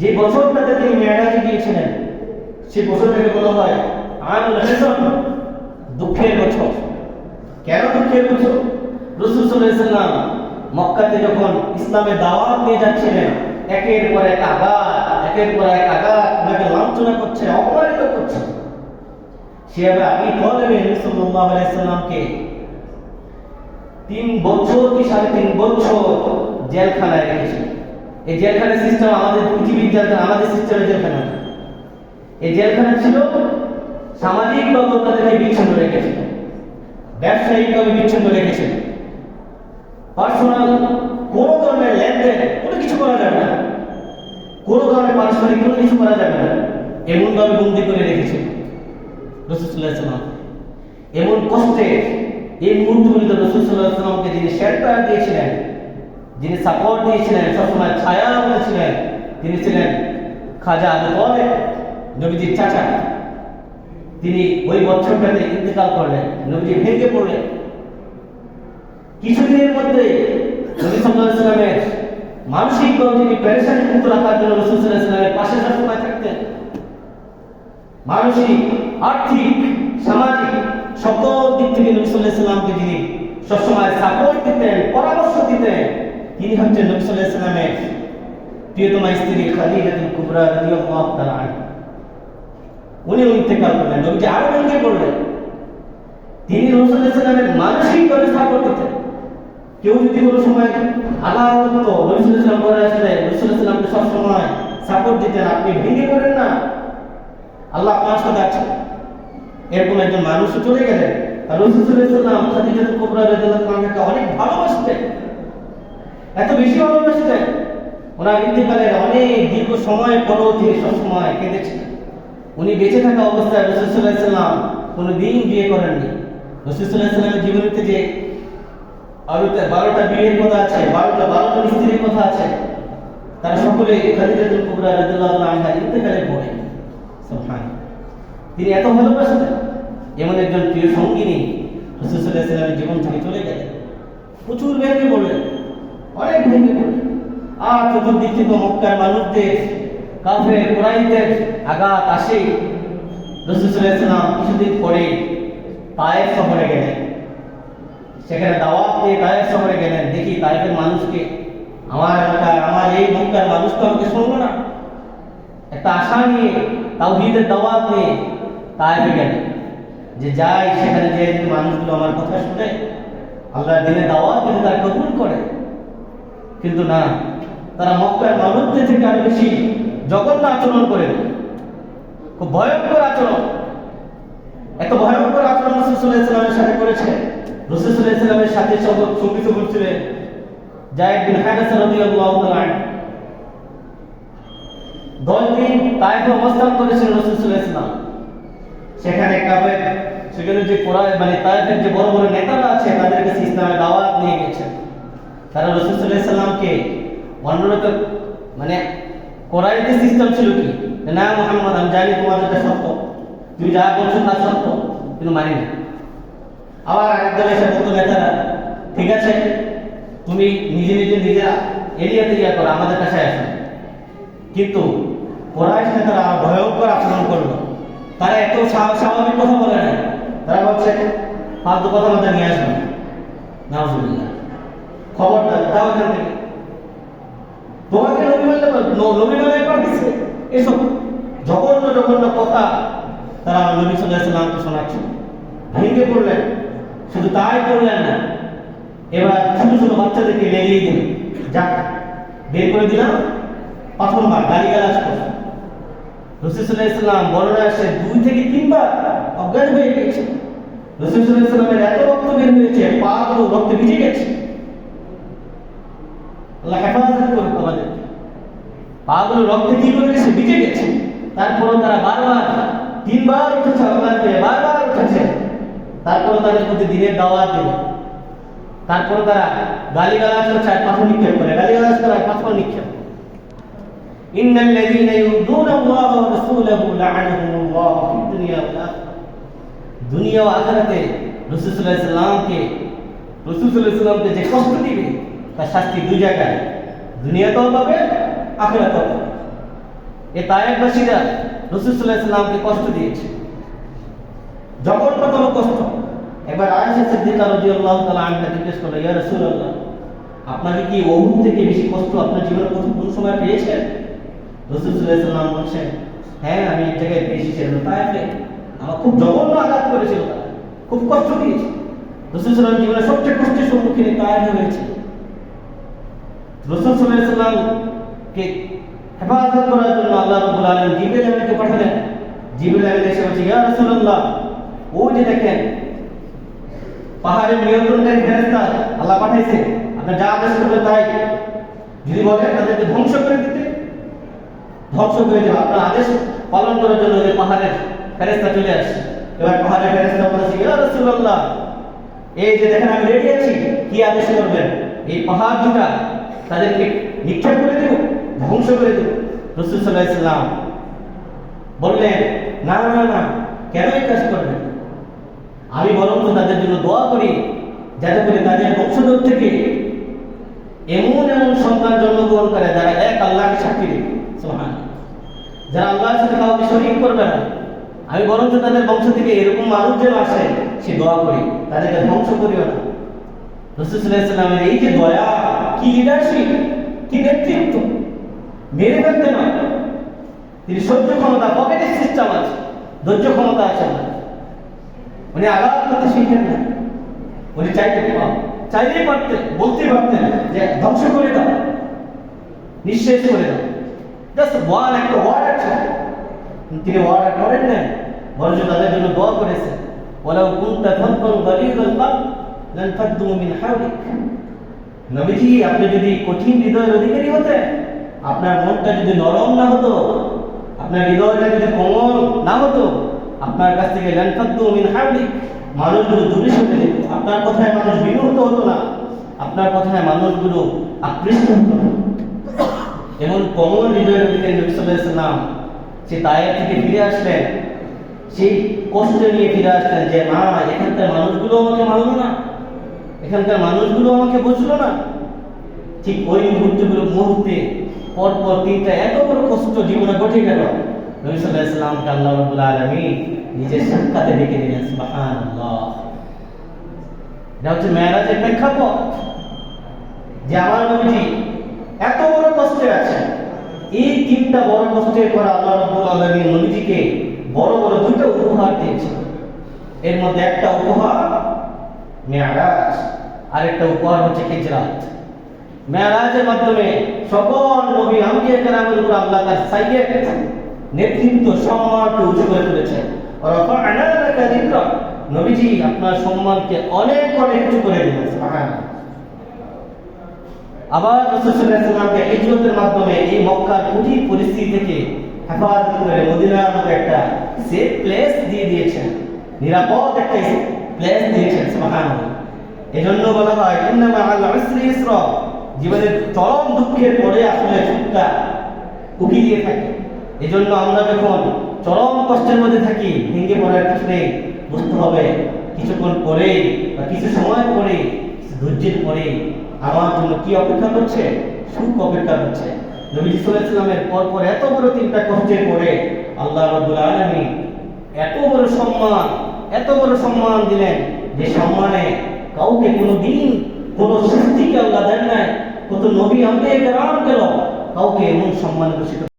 যে বছরটাতে তিনি মেয়েরাজে গিয়েছিলেন সেই বছরটাকে বলা হয় হেসন, দুঃখের বছর। কেন দুঃখের বছর? রসুল সাল্লাম মক্কাতে যখন ইসলামের দাওয়াত নিয়ে যাচ্ছিলেন, একের পর এক আঘাত, একের পর এক আঘাত, ওনাকে লাঞ্ছনা করছে, অপমানিত করছে। সে আবার আমি তলেবে সাল্লাল্লাহু আলাইহি তিন বছর কি সাড়ে তিন বছর জেলখানায় রেখেছিল এই জেলখানার সিস্টেম আমাদের পৃথিবীর জেলখানা, আমাদের সিস্টেমের জেলখানা। এই জেলখানা ছিল সামাজিকভাবে তাদেরকে বিচ্ছিন্ন রেখেছিল ব্যবসায়িকভাবে বিচ্ছিন্ন রেখেছিল পার্সোনাল কোনো ধরনের লেনদেন, কোনো কিছু করা যাবে না। কোনো ধরনের পারস্পরিক, কোনো কিছু করা যাবে না। এমনভাবে বন্দি করে রেখেছিল রসুল্লাহ সাল্লাম এমন কষ্টে এই মুহূর্তগুলিতে রসুল্লাহ সাল্লামকে যিনি শেল্টার দিয়েছিলেন যিনি সাপোর্ট দিয়েছিলেন, সবসময় ছায়া বলেছিলেন, তিনি ছিলেন খাজা তলেব, নবীজির চাচা। তিনি ওই বছরটাতে ইন্তেকাল করলেন, নবীজি ভেঙে পড়লেন। কিছুদিনের মধ্যে নবী সাল্লামের মানসিক তিনি পেরেশানি মুক্ত রাখার জন্য রসুল সাল্লামের পাশে সবসময় থাকতেন। মানসিক, আর্থিক, সামাজিক সকল দিক থেকে নবী আলাইহি সাল্লামকে যিনি সবসময় সাপোর্ট দিতেন, পরামর্শ দিতেন। তিনি হচ্ছেন নবী সাল্লাল্লাহু আলাইহি প্রিয়তমা স্ত্রী খাদিজাতুল কুবরা রাদিয়াল্লাহু তাআলা উনি ইন্তেকাল করলেন নবীজি আরও ভেঙে পড়লেন তিনি রসুলের সালামের মানসিকভাবে সাপোর্ট দিতেন কেউ যদি কোনো সময় আঘাত করতো রসুলের সালাম করে আসলে রসুলের সালামকে সবসময় সাপোর্ট দিতেন আপনি ভেঙে পড়েন না আল্লাহ আপনার সাথে আছে এরকম একজন মানুষ চলে গেলেন আর রসুলের সালাম খাদিজাতুল কুবরা রাদিয়াল্লাহু আনহাকে অনেক ভালোবাসতেন এত বেশি ভালোবাসতেন ওনার ইন্তেকালের অনেক দীর্ঘ সময় পরেও তিনি সবসময় কেঁদেছিলেন উনি বেঁচে থাকা অবস্থায় রসুল্লাহ কোনো দিন বিয়ে করেননি। রসুল্লাহ জীবনীতে যে আরও তে- বারোটা বিয়ের কথা আছে, বারোটা বারোটা স্ত্রীর কথা আছে, তারা সকলে খাদিজাতুল কুবরা রাদিয়াল্লাহু আনহা ইন্তেকালের পরে সুবহান তিনি এত ভালোবাসতেন, এমন একজন প্রিয় সঙ্গিনী রসুল্লাহ জীবন থেকে চলে গেলেন। প্রচুর ভেঙে পড়লেন অনেক ভেঙে পড়লেন আর চতুর্দিক মক্কার মানুষদের, কাফের কোরআনদের আঘাত আসে। রসুলাম কিছুদিন পরে তায়েফ শহরে গেলেন। সেখানে দাওয়াত নিয়ে তায়েফ শহরে গেলেন। দেখি তায়েফের মানুষকে, আমার এলাকায় আমার এই মক্কার মানুষ তো আমাকে শুনব না। একটা আশা নিয়ে, তাওহীদের দাওয়াত নিয়ে তায়েফে গেলেন। যে যাই, সেখানে যে মানুষগুলো আমার কথা শুনে, আল্লাহর দিনে দাওয়াত যদি তার কবুল করে কিন্তু না, তারা মক্কার মানুষদের থেকে আরও বেশি জঘন্য আচরণ করে। খুব ভয়ঙ্কর আচরণ। এত ভয়ঙ্কর আচরণ রসুল্লাহ ইসলামের সাথে করেছে। রসুল্লাহ ইসলামের সাথে সব সংগীত করছিলেন জায়েদ বিন হানাস রাদিয়াল্লাহু তাআলা। দশ দিন অবস্থান করেছেন রসুল্লাহ ইসলাম সেখানে কাবের সেখানে যে কোরআন মানে তায়েফের যে বড় বড় নেতারা আছে, তাদের কাছে ইসলামের দাওয়াত নিয়ে গেছেন তারা রসুল্লাহ সাল্লামকে অন্যরত মানে কোরআনের সিস্টেম ছিল কি? যে না মোহাম্মদ, আমি জানি তোমার যেটা সত্য। তুমি যা বলছো তা সত্য, কিন্তু মানি না। আবার আরেক দলের সাথে তো নেতারা, ঠিক আছে, তুমি নিজে নিজে নিজে এরিয়াতে ইয়া করো, আমাদের কাছে আসো কিন্তু কোরআশ নেতারা ভয়ঙ্কর আচরণ করল। তারা এত স্বা- স্বাভাবিক কথা বলে না তারা বলছে ফালতু কথা মাথা নিয়ে আসবে নাউজুবিল্লাহ। খবরদার যাও এখান থেকে তোমাকে নবী ন- নবী বলে পাঠিয়েছে এসব জঘন্য জঘন্য কথা তারা নবী সাল্লাহ সাল্লামকে শোনাচ্ছে ভেঙে পড়লেন। শুধু তাই করলেন না, এবার ছোট ছোট বাচ্চাদেরকে লেগিয়ে দিন। যাক, বের করে দিলাম। প্রথম বার গালি গালাজ করছে রসুল্লাহ ইসলাম বর্ণনা আসে দুই থেকে তিনবার অজ্ঞান হয়ে গেছে। রসুল্লাহ ইসলামের এত রক্ত বের হয়েছে, পা গুলো রক্তে ভিজে গেছে। আল্লাহ হেফাজত করুক আমাদের পাগুলো রক্তে কি করে গেছে ভিজে গেছে তারপরও তারা বারবার তিনবার উঠেছে অজ্ঞান হয়ে বারবার উঠেছে তারপরও তাদের প্রতি দিনের দাওয়াত দিল তারপরে তারা গালি গালাজ করছে আর পাথর নিক্ষেপ করে গালি গালাজ করে আর পাথর নিক্ষেপ করে إن الذين يؤذون الله ورسوله لعنهم الله في الدنيا والآخرة দুনিয়া ও আখিরাতে রাসূল সাল্লাল্লাহু আলাইহি সাল্লামকে রাসূল সাল্লাল্লাহু আলাইহি সাল্লামকে যে কষ্ট দিবে তার শাস্তি দুই জায়গায়। দুনিয়াতেও পাবে, আখিরাতেও পাবে। এ তায়েববাসীরা রসুল্লাহ ইসলামকে কষ্ট দিয়েছে। প্রথম কষ্ট। এবার আয়েশা সিদ্দিকা রাদিয়াল্লাহু তাআলা আনহা জিজ্ঞেস করল, ইয়া রাসূলুল্লাহ, আপনাকে কি ওহুদ থেকে বেশি কষ্ট আপনার জীবনে প্রথম কোন সময় পেয়েছেন রসুল্লাহ ইসলাম বলছেন হ্যাঁ আমি এক জায়গায় পেয়েছি সেটা তায়েফে আমার খুব জঘন্য আঘাত করেছিল খুব কষ্ট দিয়েছে। রসুল্লাহ জীবনে সবচেয়ে কষ্টের সম্মুখীন তায়েফে হয়েছে। রসুল সাল্লামকে হেফাজত করার জন্য আল্লাহ রাব্বুল আলামিন জিবরিল আমিনকে পাঠালেন। জিবরিল আমিন এসে বলছে, ইয়া রাসূলুল্লাহ ওই যে দেখেন, পাহাড়ের নিয়ন্ত্রণকারী ফেরেশতা আল্লাহ পাঠাইছে আপনি যা আদেশ করবেন তাই। যদি বলেন তাদেরকে ধ্বংস করে দিতে, ধ্বংস করে দেবে আপনার আদেশ পালন করার জন্য যে পাহাড়ের ফেরেশতা চলে আসে। এবার পাহাড়ের ফেরেশতা বলেছে, ইয়া রাসূলুল্লাহ, এই যে দেখেন, আমি রেডি আছি, কি আদেশ করবেন? এই পাহাড় দুটা তাদেরকে নিক্ষেপ করে দেব, ধ্বংস করে দেব। রসুল বললেন, না না না, কেন এই কাজ করবেন আমি বরং তাদের জন্য দোয়া করি, যাতে করে তাদের বংশধর থেকে এমন এমন সন্তান জন্মগ্রহণ করে যারা এক আল্লাহকে সাক্ষী দেবে। সোহান যারা আল্লাহর সাথে কাউকে শরীক করবে না, আমি বরঞ্চ তাদের বংশ থেকে এরকম মানুষ যেন আসে, সে দোয়া করি, তাদেরকে ধ্বংস করিও না। রসুলামের এই যে দয়া কি লিডারশিপ কি নেতৃত্ব? মেরে ফেলতে নয়। তিনি সহ্য ক্ষমতা পকেটের সিস্টেম আছে। ধৈর্য ক্ষমতা আছে না উনি আঘাত করতে শিখেন না। উনি চাইতে চাইলেই পারতেন বলতে পারতেন যে ধ্বংস করে দাও। নিঃশেষ করে দাও। জাস্ট ওয়ান একটা ওয়ার্ড আছে। তিনি ওয়ার্ড করেন না বরঞ্চ তাদের জন্য দোয়া করেছেন। ওলাও কুনতা ফাদদান গালিযাল কলব লান ফাদ্দু মিন হাওলিক। নবীজি, আপনি যদি কঠিন হৃদয়ের অধিকারী হতেন, আপনার মনটা যদি নরম না হতো, আপনার হৃদয়টা যদি কোমল না হতো, আপনার কাছ থেকে লান ফাদ্দু মিন হাওলিক মানুষগুলো দূরে সরে যেত, আপনার কথায় মানুষ বিমূর্ত হতো না, আপনার কথায় মানুষগুলো আকৃষ্ট হতো না। এমন কোমল হৃদয়ের অধিকারী নবী আলাইহি সে তায়ের থেকে ফিরে আসলেন, সেই কষ্ট নিয়ে ফিরে আসলেন যে, না, এখানকার মানুষগুলো আমাকে মানলো না। এখানকার মানুষগুলো আমাকে বুঝলো না। ঠিক ওই মুহূর্তগুলো, মুহূর্তে পরপর পর তিনটা এত বড় কষ্ট জীবনে ঘটে গেল। নবী সাল্লাল্লাহু আলাইহি সাল্লামকে আল্লাহ রাব্বুল আলামিন নিজের সাক্ষাতে ডেকে দিলেন, সুবহানাল্লাহ। এটা হচ্ছে মেরাজের প্রেক্ষাপট। যে আমার নবীজি এত বড় কষ্টে আছে এই তিনটা বড় কষ্টের পর আল্লাহ রাব্বুল আলামিন নবীজিকে বড় বড় দুটো উপহার দিয়েছে এর মধ্যে একটা উপহার মেয়ারাজ, আরেকটা উপহার হচ্ছে হিজরাত। মেয়ারাজের মাধ্যমে সকল নবী আম্বিয়া কেরামের উপর আল্লাহ তার নেতৃত্ব উঁচু করে নবীজি আপনার সম্মানকে অনেক অনেক উঁচু করে দিলেন আবার রসুলামকে হিজরতের মাধ্যমে এই মক্কার কঠিন পরিস্থিতি থেকে হেফাজত করে মদিনার মতো একটা সেফ প্লেস দিয়ে দিয়েছেন। নিরাপদ একটা প্লেস দিয়েছেন, সুবহানাল্লাহ। এজন্য বলা হয়, ইন্নামা আল উসরি ইসরা জীবনের চরম দুঃখের পরে আসলে সুখটা উকি দিয়ে থাকে। এজন্য আমরা যখন চরম কষ্টের মধ্যে থাকি, ভেঙে পড়ার কিছু নেই বুঝতে হবে। কিছুক্ষণ পরে বা কিছু সময় পরে ধৈর্যের পরে আমার জন্য কি অপেক্ষা করছে? সুখ অপেক্ষা করছে। নবী সাল্লামের পর পর এত বড় তিনটা কষ্টের পরে আল্লাহ রাব্বুল আলামিন এত বড় সম্মান এত বড় সম্মান দিলেন যে সম্মানে কাউকে কোনো দিন কোনো সৃষ্টিকে আল্লাহ দেন নাই। কত নবী আমাদের কেরাম গেল কাউকে এমন সম্মান ঘোষিত